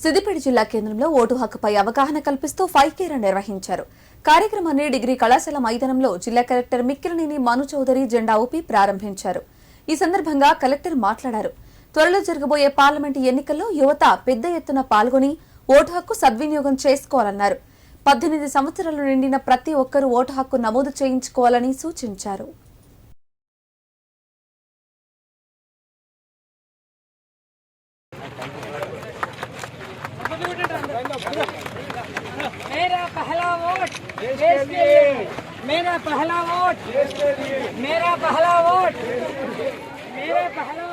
సిద్దిపేట జిల్లా కేంద్రంలో ఓటు హక్కుపై అవగాహన కల్పిస్తూ ఫైవ్ కేర్ నిర్వహించారు. కార్యక్రమాన్ని డిగ్రీ కళాశాల మైదానంలో జిల్లా కలెక్టర్ మిక్కిలినేని మను చౌదరి జెండా ఊపి ప్రారంభించారు. ఈ సందర్భంగా కలెక్టర్ మాట్లాడారు. త్వరలో జరగబోయే పార్లమెంటు ఎన్నికల్లో యువత పెద్ద ఎత్తున పాల్గొని ఓటు హక్కు సద్వినియోగం చేసుకోవాలన్నారు. పద్దెనిమిది సంవత్సరాలు నిండిన ప్రతి ఒక్కరూ ఓటు హక్కు నమోదు చేయించుకోవాలని సూచించారు. मेरा पहला वोट देश के लिए। मेरा पहला वोट मेरा पहला वोट। मेरा पहला